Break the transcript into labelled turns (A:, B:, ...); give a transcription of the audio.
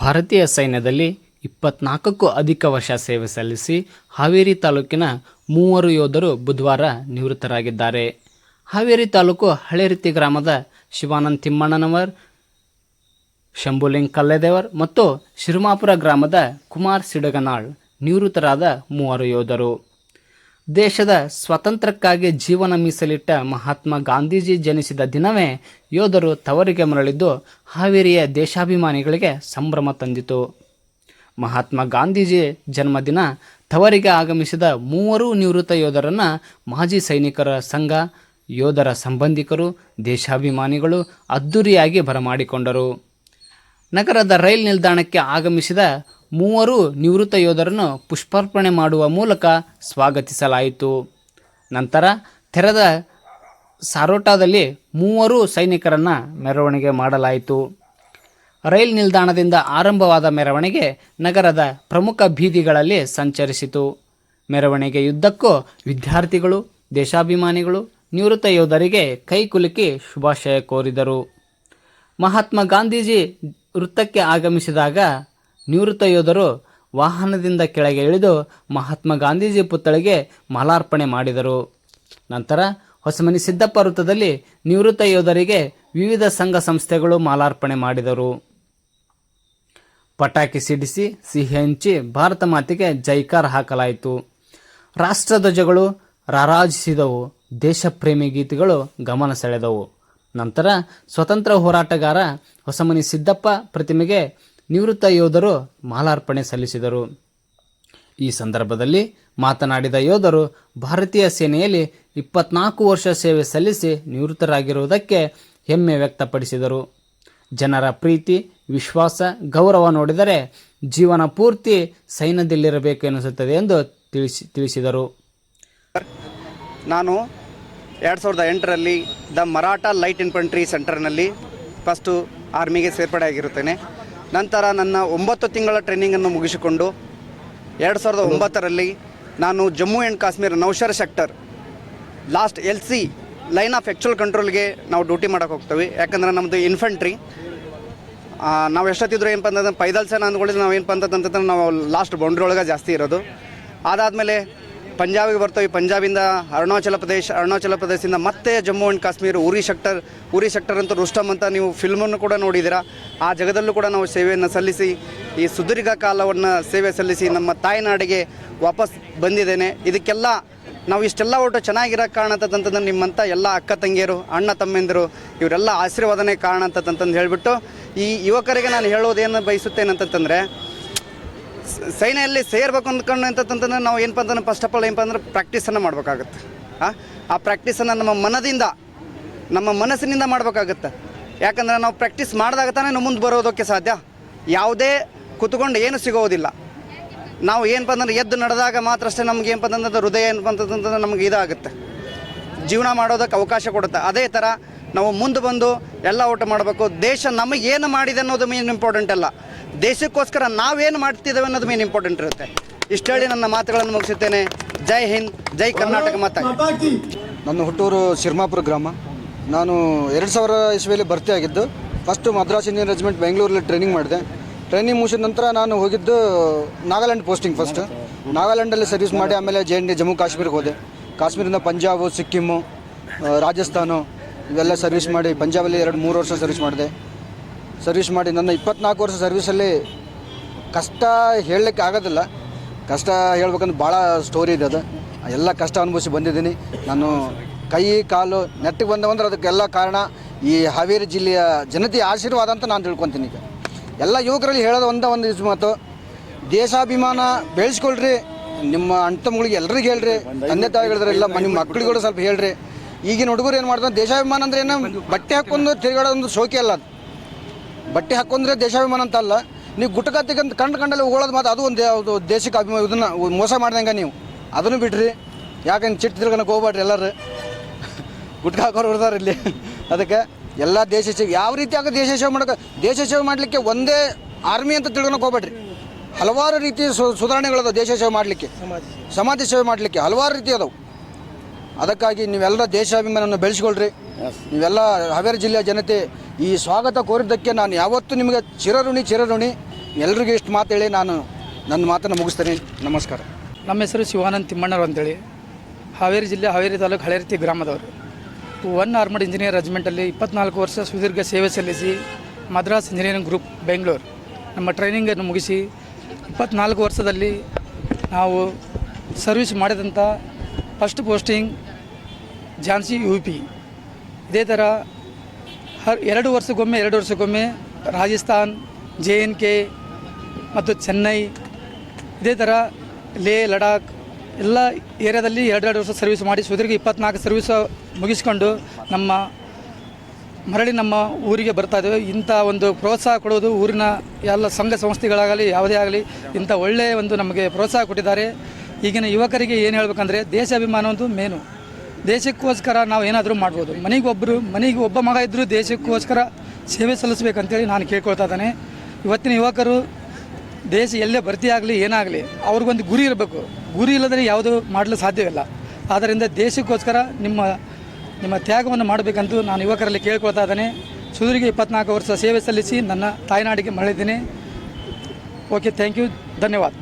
A: ಭಾರತೀಯ ಸೈನ್ಯದಲ್ಲಿ ಇಪ್ಪತ್ನಾಲ್ಕಕ್ಕೂ ಅಧಿಕ ವರ್ಷ ಸೇವೆ ಸಲ್ಲಿಸಿ ಹಾವೇರಿ ತಾಲೂಕಿನ ಮೂವರು ಯೋಧರು ಬುಧವಾರ ನಿವೃತ್ತರಾಗಿದ್ದಾರೆ. ಹಾವೇರಿ ತಾಲೂಕು ಹಳೇರಿತಿ ಗ್ರಾಮದ ಶಿವಾನಂದ್ ತಿಮ್ಮಣ್ಣನವರ್ ಶಂಭುಲಿಂಗ್ ಕಲ್ಲೆದೇವರ್ ಮತ್ತು ಶಿರುಮಾಪುರ ಗ್ರಾಮದ ಕುಮಾರ್ ಸಿಡಗನಾಳ್ ನಿವೃತ್ತರಾದ ಮೂವರು ಯೋಧರು. ದೇಶದ ಸ್ವಾತಂತ್ರ್ಯಕ್ಕಾಗಿ ಜೀವನ ಮೀಸಲಿಟ್ಟ ಮಹಾತ್ಮ ಗಾಂಧೀಜಿ ಜನಿಸಿದ ದಿನವೇ ಯೋಧರು ತವರಿಗೆ ಮರಳಿದ್ದು ಹಾವೇರಿಯ ದೇಶಾಭಿಮಾನಿಗಳಿಗೆ ಸಂಭ್ರಮ ತಂದಿತು. ಮಹಾತ್ಮ ಗಾಂಧೀಜಿ ಜನ್ಮದಿನ ತವರಿಗೆ ಆಗಮಿಸಿದ ಮೂವರು ನಿವೃತ್ತ ಯೋಧರನ್ನು ಮಾಜಿ ಸೈನಿಕರ ಸಂಘ, ಯೋಧರ ಸಂಬಂಧಿಕರು, ದೇಶಾಭಿಮಾನಿಗಳು ಅದ್ದೂರಿಯಾಗಿ ಬರಮಾಡಿಕೊಂಡರು. ನಗರದ ರೈಲ್ ನಿಲ್ದಾಣಕ್ಕೆ ಆಗಮಿಸಿದ ಮೂವರು ನಿವೃತ್ತ ಯೋಧರನ್ನು ಪುಷ್ಪಾರ್ಪಣೆ ಮಾಡುವ ಮೂಲಕ ಸ್ವಾಗತಿಸಲಾಯಿತು. ನಂತರ ತೆರೆದ ಸಾರೋಟಾದಲ್ಲಿ ಮೂವರು ಸೈನಿಕರನ್ನು ಮೆರವಣಿಗೆ ಮಾಡಲಾಯಿತು. ರೈಲ್ ನಿಲ್ದಾಣದಿಂದ ಆರಂಭವಾದ ಮೆರವಣಿಗೆ ನಗರದ ಪ್ರಮುಖ ಬೀದಿಗಳಲ್ಲಿ ಸಂಚರಿಸಿತು. ಮೆರವಣಿಗೆಯುದ್ದಕ್ಕೂ ವಿದ್ಯಾರ್ಥಿಗಳು, ದೇಶಾಭಿಮಾನಿಗಳು, ನಿವೃತ್ತ ಯೋಧರಿಗೆ ಕೈಕುಲುಕಿ ಶುಭಾಶಯ ಕೋರಿದರು. ಮಹಾತ್ಮ ಗಾಂಧೀಜಿ ವೃತ್ತಕ್ಕೆ ಆಗಮಿಸಿದಾಗ ನಿವೃತ್ತ ಯೋಧರು ವಾಹನದಿಂದ ಕೆಳಗೆ ಇಳಿದು ಮಹಾತ್ಮ ಗಾಂಧೀಜಿ ಪುತ್ಥಳಿಗೆ ಮಾಲಾರ್ಪಣೆ ಮಾಡಿದರು. ನಂತರ ಹೊಸಮನಿ ಸಿದ್ದಪ್ಪ ವೃತ್ತದಲ್ಲಿ ನಿವೃತ್ತ ಯೋಧರಿಗೆ ವಿವಿಧ ಸಂಘ ಸಂಸ್ಥೆಗಳು ಮಾಲಾರ್ಪಣೆ ಮಾಡಿದರು. ಪಟಾಕಿ ಸಿಡಿಸಿ, ಸಿಹಿ ಹಂಚಿ ಭಾರತ ಮಾತೆಗೆ ಜೈಕಾರ ಹಾಕಲಾಯಿತು. ರಾಷ್ಟ್ರಧ್ವಜಗಳು ರಾರಾಜಿಸಿದವು. ದೇಶಪ್ರೇಮಿ ಗೀತೆಗಳು ಗಮನ ಸೆಳೆದವು. ನಂತರ ಸ್ವತಂತ್ರ ಹೋರಾಟಗಾರ ಹೊಸಮನಿ ಸಿದ್ದಪ್ಪ ಪ್ರತಿಮೆಗೆ ನಿವೃತ್ತ ಯೋಧರು ಮಾಲಾರ್ಪಣೆ ಸಲ್ಲಿಸಿದರು. ಈ ಸಂದರ್ಭದಲ್ಲಿ ಮಾತನಾಡಿದ ಯೋಧರು, ಭಾರತೀಯ ಸೇನೆಯಲ್ಲಿ ಇಪ್ಪತ್ನಾಲ್ಕು ವರ್ಷ ಸೇವೆ ಸಲ್ಲಿಸಿ ನಿವೃತ್ತರಾಗಿರುವುದಕ್ಕೆ ಹೆಮ್ಮೆ ವ್ಯಕ್ತಪಡಿಸಿದರು. ಜನರ ಪ್ರೀತಿ, ವಿಶ್ವಾಸ, ಗೌರವ ನೋಡಿದರೆ ಜೀವನ ಪೂರ್ತಿ ಸೈನ್ಯದಲ್ಲಿರಬೇಕು ಎನಿಸುತ್ತದೆ ಎಂದು ತಿಳಿಸಿ, ತಿಳಿಸಿದರು.
B: ನಾನು ಎರಡು ಸಾವಿರದ ಎಂಟರಲ್ಲಿ ದ ಮರಾಠ ಲೈಟ್ ಇನ್ಫಂಟ್ರಿ ಸೆಂಟರ್ನಲ್ಲಿ ಫಸ್ಟು ಆರ್ಮಿಗೆ ಸೇರ್ಪಡೆ ಆಗಿರುತ್ತೇನೆ ನಂತರ ನನ್ನ ಒಂಬತ್ತು ತಿಂಗಳ ಟ್ರೈನಿಂಗನ್ನು ಮುಗಿಸಿಕೊಂಡು ಎರಡು ಸಾವಿರದ ಒಂಬತ್ತರಲ್ಲಿ ನಾನು Jammu and Kashmir Naushera sector last L C line of actual ಕಂಟ್ರೋಲ್ಗೆ ನಾವು ಡ್ಯೂಟಿ ಮಾಡೋಕೆ ಹೋಗ್ತೀವಿ. ಯಾಕಂದ್ರೆ ನಮ್ಮದು ಇನ್ಫೆಂಟ್ರಿ ನಾವು ಎಷ್ಟೊತ್ತಿದ್ರು ಏನಪ್ಪ ಅಂತಂದ್ರೆ ಪೈದಲ್ ಸೇನಾ ಅಂದ್ಕೊಳ್ಳಿ ನಾವು ಏನಪ್ಪ ಅಂತಂತಂದ್ರೆ ನಾವು ಲಾಸ್ಟ್ ಬೌಂಡ್ರಿ ಒಳಗೆ ಜಾಸ್ತಿ ಇರೋದು. ಅದಾದಮೇಲೆ ಪಂಜಾಬಿಗೆ ಬರ್ತವೆ. ಪಂಜಾಬಿಂದ ಅರುಣಾಚಲ ಪ್ರದೇಶ, ಅರುಣಾಚಲ ಪ್ರದೇಶದಿಂದ ಮತ್ತೆ ಜಮ್ಮು ಆ್ಯಂಡ್ ಕಾಶ್ಮೀರ, ಉರಿ ಸೆಕ್ಟರ್ ಉರಿ ಸೆಕ್ಟರ್ ಅಂತ ರುಷ್ಟಮ್ ಅಂತ ನೀವು ಫಿಲ್ಮನ್ನು ಕೂಡ ನೋಡಿದ್ದೀರಾ. ಆ ಜಗದಲ್ಲೂ ಕೂಡ ನಾವು ಸೇವೆಯನ್ನು ಸಲ್ಲಿಸಿ, ಈ ಸುದೀರ್ಘ ಕಾಲವನ್ನು ಸೇವೆ ಸಲ್ಲಿಸಿ ನಮ್ಮ ತಾಯ್ನಾಡಿಗೆ ವಾಪಸ್ ಬಂದಿದ್ದೇನೆ. ಇದಕ್ಕೆಲ್ಲ ನಾವು ಇಷ್ಟೆಲ್ಲ ಒಟ್ಟು ಚೆನ್ನಾಗಿರೋ ಕಾರಣ ನಿಮ್ಮಂಥ ಎಲ್ಲ ಅಕ್ಕ ತಂಗಿಯರು, ಅಣ್ಣ ತಮ್ಮಂದಿರು, ಇವರೆಲ್ಲ ಆಶೀರ್ವಾದನೆ ಕಾರಣ ಅಂತಂತಂದು ಹೇಳಿಬಿಟ್ಟು ಈ ಯುವಕರಿಗೆ ನಾನು ಹೇಳೋದೇನು ಬಯಸುತ್ತೇನೆ ಅಂತಂತಂದರೆ ಸ- ಸೈನ್ಯದಲ್ಲಿ ಸೇರ್ಬೇಕು ಅಂದ್ಕೊಂಡು ಅಂತಂತಂದ್ರೆ ನಾವು ಏನಪ್ಪ ಅಂತಂದ್ರೆ ಫಸ್ಟ್ ಆಫ್ ಆಲ್ ಏನಪ್ಪ ಅಂದ್ರೆ ಪ್ರಾಕ್ಟೀಸನ್ನು ಮಾಡಬೇಕಾಗತ್ತೆ. ಆ? ಪ್ರಾಕ್ಟೀಸನ್ನು ನಮ್ಮ ಮನದಿಂದ, ನಮ್ಮ ಮನಸ್ಸಿನಿಂದ ಮಾಡಬೇಕಾಗತ್ತೆ. ಯಾಕಂದ್ರೆ ನಾವು ಪ್ರಾಕ್ಟೀಸ್ ಮಾಡಿದಾಗ ತಾನೇ ನಾವು ಮುಂದೆ ಬರೋದಕ್ಕೆ ಸಾಧ್ಯ. ಯಾವುದೇ ಕುತ್ಕೊಂಡು ಏನು ಸಿಗೋದಿಲ್ಲ. ನಾವು ಏನಪ್ಪ ಅಂದ್ರೆ ಎದ್ದು ನಡೆದಾಗ ಮಾತ್ರ ಅಷ್ಟೇ ನಮ್ಗೆ ಏನಪ್ಪ ಅಂತಂದ್ರೆ ಹೃದಯ ಏನಪ್ಪ ಅಂತಂದ್ರೆ ನಮ್ಗೆ ಇದಾಗುತ್ತೆ. ಜೀವನ ಮಾಡೋದಕ್ಕೆ ಅವಕಾಶ ಕೊಡುತ್ತೆ. ಅದೇ ಥರ ನಾವು ಮುಂದೆ ಬಂದು ಎಲ್ಲ ಊಟ ಮಾಡಬೇಕು. ದೇಶ ನಮಗೇನು ಮಾಡಿದೆ ಅನ್ನೋದು ಮೇನ್ ಇಂಪಾರ್ಟೆಂಟ್ ಅಲ್ಲ. ದೇಶಕ್ಕೋಸ್ಕರ ನಾವೇನು ಮಾಡ್ತಿದ್ದೇವೆ ಅನ್ನೋದು ಮೇನ್ ಇಂಪಾರ್ಟೆಂಟ್ ಇರುತ್ತೆ. ಇಷ್ಟು ಹೇಳಿ ನನ್ನ ಮಾತುಗಳನ್ನು ಮುಗಿಸುತ್ತೇನೆ. ಜೈ ಹಿಂದ್ ಜೈ ಕರ್ನಾಟಕ ಮಾತ
C: ನನ್ನ ಹುಟ್ಟೂರು ಶಿರ್ಮಾಪುರ ಗ್ರಾಮ. ನಾನು ಎರಡು ಸಾವಿರ ಇಸ್ವಿಯಲ್ಲಿ ಭರ್ತಿ ಆಗಿದ್ದು ಫಸ್ಟು ಮದ್ರಾಸ್ ಇಂಡಿಯನ್ ರೆಜಿಮೆಂಟ್ ಬೆಂಗಳೂರಲ್ಲಿ ಟ್ರೈನಿಂಗ್ ಮಾಡಿದೆ. ಟ್ರೈನಿಂಗ್ ಮುಗಿಸಿದ ನಂತರ ನಾನು ಹೋಗಿದ್ದು ನಾಗಾಲ್ಯಾಂಡ್ ಪೋಸ್ಟಿಂಗ್ ಫಸ್ಟ್ ನಾಗಾಲ್ಯಾಂಡಲ್ಲಿ ಸರ್ವಿಸ್ ಮಾಡಿ ಆಮೇಲೆ ಜೆ ಎನ್ ಡಿ ಜಮ್ಮು ಕಾಶ್ಮೀರಿಗೆ ಹೋದೆ. ಕಾಶ್ಮೀರದಿಂದ ಪಂಜಾಬು ಸಿಕ್ಕಿಮ್ಮು ರಾಜಸ್ಥಾನ ರಾಜಸ್ಥಾನು ಇವೆಲ್ಲ ಸರ್ವಿಸ್ ಮಾಡಿ ಪಂಜಾಬಲ್ಲಿ ಎರಡು ಮೂರು ವರ್ಷ ಸರ್ವಿಸ್ ಮಾಡಿದೆ. ಸರ್ವಿಸ್ ಮಾಡಿ ನನ್ನ ಇಪ್ಪತ್ನಾಲ್ಕು ವರ್ಷ ಸರ್ವಿಸಲ್ಲಿ ಕಷ್ಟ ಹೇಳಲಿಕ್ಕೆ ಆಗೋದಿಲ್ಲ. ಕಷ್ಟ ಹೇಳ್ಬೇಕಂದ್ರೆ ಭಾಳ ಸ್ಟೋರಿ ಇದೆ ಅದು. ಎಲ್ಲ ಕಷ್ಟ ಅನುಭವಿಸಿ ಬಂದಿದ್ದೀನಿ. ನಾನು ಕೈ, ಕಾಲು, ನೆಟ್ಟಿಗೆ ಬಂದವಂದ್ರೆ ಅದಕ್ಕೆಲ್ಲ ಕಾರಣ ಈ ಹಾವೇರಿ ಜಿಲ್ಲೆಯ ಜನತೆಯ ಆಶೀರ್ವಾದ ಅಂತ ನಾನು ತಿಳ್ಕೊತೀನಿ ಈಗ. ಎಲ್ಲ ಯುವಕರಲ್ಲಿ ಹೇಳೋದು ಒಂದೇ ಒಂದು ಇದು ಮಾತು. ದೇಶಾಭಿಮಾನ ಬೆಳೆಸ್ಕೊಳ್ರಿ. ನಿಮ್ಮ ಅಣ್ತಮ್ಗಳಿಗೆ ಎಲ್ರಿಗೂ ಹೇಳ್ರಿ. ತಂದೆ ತಾಯಿಗಳಿದ್ರೆಲ್ಲ ನಿಮ್ಮ ಮಕ್ಕಳಿಗೂ ಸ್ವಲ್ಪ ಹೇಳ್ರಿ. ಈಗಿನ ಹುಡುಗರು ಏನು ಮಾಡ್ತಾರೆ? ದೇಶಾಭಿಮಾನ ಅಂದ್ರೆ ಏನು? ಬಟ್ಟೆ ಹಾಕೊಂಡು ತಿರುಗಾಡೋದು ಒಂದು ಶೋಕಿ ಅಲ್ಲ ಅದು. ಬಟ್ಟೆ ಹಾಕೊಂಡ್ರೆ ದೇಶಾಭಿಮಾನ ಅಂತ ಅಲ್ಲ ನೀವು ಗುಟ್ಕ ಅಂತ ಕಂಡು ಕಂಡಲ್ಲಿ ಉಗೊಳ್ಳೋದು ಮಾತು ಅದು ಒಂದು ದೇಶಕ್ಕೆ ಅಭಿಮಾನ ಇದನ್ನು ಮೋಸ ಮಾಡ್ದಂಗೆ ನೀವು. ಅದನ್ನು ಬಿಡ್ರಿ ಯಾಕಂದ್ರೆ ಚಿಟ್ಟ ತಿರ್ಗಣಕ್ಕೆ ಹೋಗ್ಬೇಡ್ರಿ ಎಲ್ಲರೂ. ಗುಟ್ಕ ಹಾಕೋರು ಇರ್ತಾರೆ ಇಲ್ಲಿ. ಅದಕ್ಕೆ ಎಲ್ಲ ದೇಶ ಸೇವೆ ಯಾವ ರೀತಿ ಆಗ ದೇಶ ಸೇವೆ ಮಾಡೋಕೆ ದೇಶ ಸೇವೆ ಮಾಡಲಿಕ್ಕೆ ಒಂದೇ ಆರ್ಮಿ ಅಂತ ತಿಳ್ಕೊಂಡು ಹೋಗ್ಬೇಡ್ರಿ. ಹಲವಾರು ರೀತಿಯ ಸು- ಸುಧಾರಣೆಗಳದಾವೆ ದೇಶ ಸೇವೆ ಮಾಡಲಿಕ್ಕೆ. ಸಮಾಜ ಸೇವೆ ಮಾಡಲಿಕ್ಕೆ ಹಲವಾರು ರೀತಿ ಅದಾವೆ. ಅದಕ್ಕಾಗಿ ನೀವೆಲ್ಲ ದೇಶಾಭಿಮಾನವನ್ನು ಬೆಳೆಸ್ಕೊಳ್ರಿ. ನೀವೆಲ್ಲ ಹಾವೇರಿ ಜಿಲ್ಲೆಯ ಜನತೆ ಈ ಸ್ವಾಗತ ಕೋರಿದ್ದಕ್ಕೆ ನಾನು ಯಾವತ್ತೂ ನಿಮಗೆ ಚಿರಋಣಿ ಚಿರಋಣಿ ಎಲ್ರಿಗೂ ಇಷ್ಟು ಮಾತು ಹೇಳಿ ನಾನು ನನ್ನ ಮಾತನ್ನು ಮುಗಿಸ್ತೇನೆ. ನಮಸ್ಕಾರ.
D: ನಮ್ಮ ಹೆಸರು ಶಿವಾನಂದ್ ತಿಮ್ಮಣ್ಣರು ಅಂತೇಳಿ. ಹಾವೇರಿ ಜಿಲ್ಲೆ ಹಾವೇರಿ ತಾಲೂಕು ಹಳೇರತಿ ಗ್ರಾಮದವರು. ಒನ್ ಆರ್ಮಡ್ ಇಂಜಿನಿಯರ್ ರೆಜಿಮೆಂಟಲ್ಲಿ ಇಪ್ಪತ್ನಾಲ್ಕು ವರ್ಷ ಸುದೀರ್ಘ ಸೇವೆ ಸಲ್ಲಿಸಿ ಮದ್ರಾಸ್ ಇಂಜಿನಿಯರಿಂಗ್ ಗ್ರೂಪ್ ಬೆಂಗಳೂರು. ನಮ್ಮ ಟ್ರೈನಿಂಗನ್ನು ಮುಗಿಸಿ ಇಪ್ಪತ್ನಾಲ್ಕು ವರ್ಷದಲ್ಲಿ ನಾವು ಸರ್ವಿಸ್ ಮಾಡಿದಂಥ first posting Jhansi U P ಇದೇ ಥರ ಹರ್ ಎರಡು ವರ್ಷಕ್ಕೊಮ್ಮೆ ಎರಡು ವರ್ಷಕ್ಕೊಮ್ಮೆ ರಾಜಸ್ಥಾನ್ ಜೆ ಎನ್ ಕೆ ಮತ್ತು ಚೆನ್ನೈ ಇದೇ ಥರ ಲೇ, ಲಡಾಖ್ ಎಲ್ಲ ಏರಿಯಾದಲ್ಲಿ ಎರಡೆರಡು ವರ್ಷ ಸರ್ವಿಸ್ ಮಾಡಿ ಸುದೀರ್ಘ ಇಪ್ಪತ್ನಾಲ್ಕು ಸರ್ವಿಸ್ ಮುಗಿಸ್ಕೊಂಡು ನಮ್ಮ ಮರಳಿ ನಮ್ಮ ಊರಿಗೆ ಬರ್ತಾ ಇದ್ದೇವೆ. ಇಂಥ ಒಂದು ಪ್ರೋತ್ಸಾಹ ಕೊಡೋದು ಊರಿನ ಎಲ್ಲ ಸಂಘ ಸಂಸ್ಥೆಗಳಾಗಲಿ, ಯಾವುದೇ ಆಗಲಿ ಇಂಥ ಒಳ್ಳೆಯ ಒಂದು ನಮಗೆ ಪ್ರೋತ್ಸಾಹ ಕೊಟ್ಟಿದ್ದಾರೆ. ಈಗಿನ ಯುವಕರಿಗೆ ಏನು ಹೇಳ್ಬೇಕಂದ್ರೆ ದೇಶಾಭಿಮಾನ ಒಂದು ಮೇನು ದೇಶಕ್ಕೋಸ್ಕರ ನಾವು ಏನಾದರೂ ಮಾಡ್ಬೋದು. ಮನೆಗೆ ಒಬ್ಬರು ಮನೆಗೆ ಒಬ್ಬ ಮಗ ಇದ್ದರೂ ದೇಶಕ್ಕೋಸ್ಕರ ಸೇವೆ ಸಲ್ಲಿಸಬೇಕಂತೇಳಿ ನಾನು ಕೇಳ್ಕೊಳ್ತಾ ಇದ್ದೇನೆ. ಇವತ್ತಿನ ಯುವಕರು ದೇಶ ಎಲ್ಲೇ ಭರ್ತಿ ಆಗಲಿ, ಏನಾಗಲಿ, ಅವ್ರಿಗೊಂದು ಗುರಿ ಇರಬೇಕು. ಗುರಿ ಇಲ್ಲದ್ರೆ ಯಾವುದು ಮಾಡಲು ಸಾಧ್ಯವಿಲ್ಲ. ಆದ್ದರಿಂದ ದೇಶಕ್ಕೋಸ್ಕರ ನಿಮ್ಮ ನಿಮ್ಮ ತ್ಯಾಗವನ್ನು ಮಾಡಬೇಕಂತೂ ನಾನು ಯುವಕರಲ್ಲಿ ಕೇಳ್ಕೊಳ್ತಾ ಇದ್ದೇನೆ. ಸುದೀರ್ಘ ಇಪ್ಪತ್ನಾಲ್ಕು ವರ್ಷ ಸೇವೆ ಸಲ್ಲಿಸಿ ನನ್ನ ತಾಯ್ನಾಡಿಗೆ ಮರಳಿದ್ದೀನಿ. ಓಕೆ ಥ್ಯಾಂಕ್ ಯು ಧನ್ಯವಾದ.